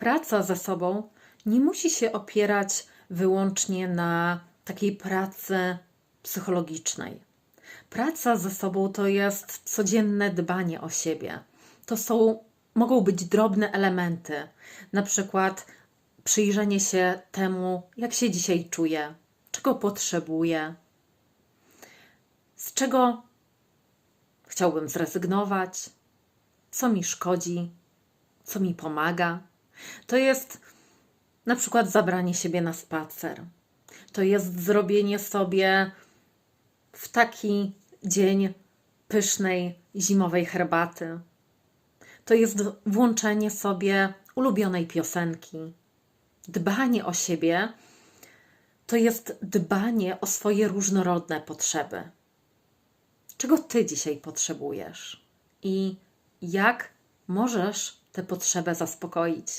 praca ze sobą nie musi się opierać wyłącznie na takiej pracy psychologicznej. Praca ze sobą to jest codzienne dbanie o siebie. To są, mogą być drobne elementy, na przykład przyjrzenie się temu, jak się dzisiaj czuję, czego potrzebuję, z czego chciałbym zrezygnować, co mi szkodzi, co mi pomaga. To jest na przykład zabranie siebie na spacer. To jest zrobienie sobie w taki dzień pysznej zimowej herbaty. To jest włączenie sobie ulubionej piosenki. Dbanie o siebie to jest dbanie o swoje różnorodne potrzeby. Czego ty dzisiaj potrzebujesz i jak możesz tę potrzebę zaspokoić?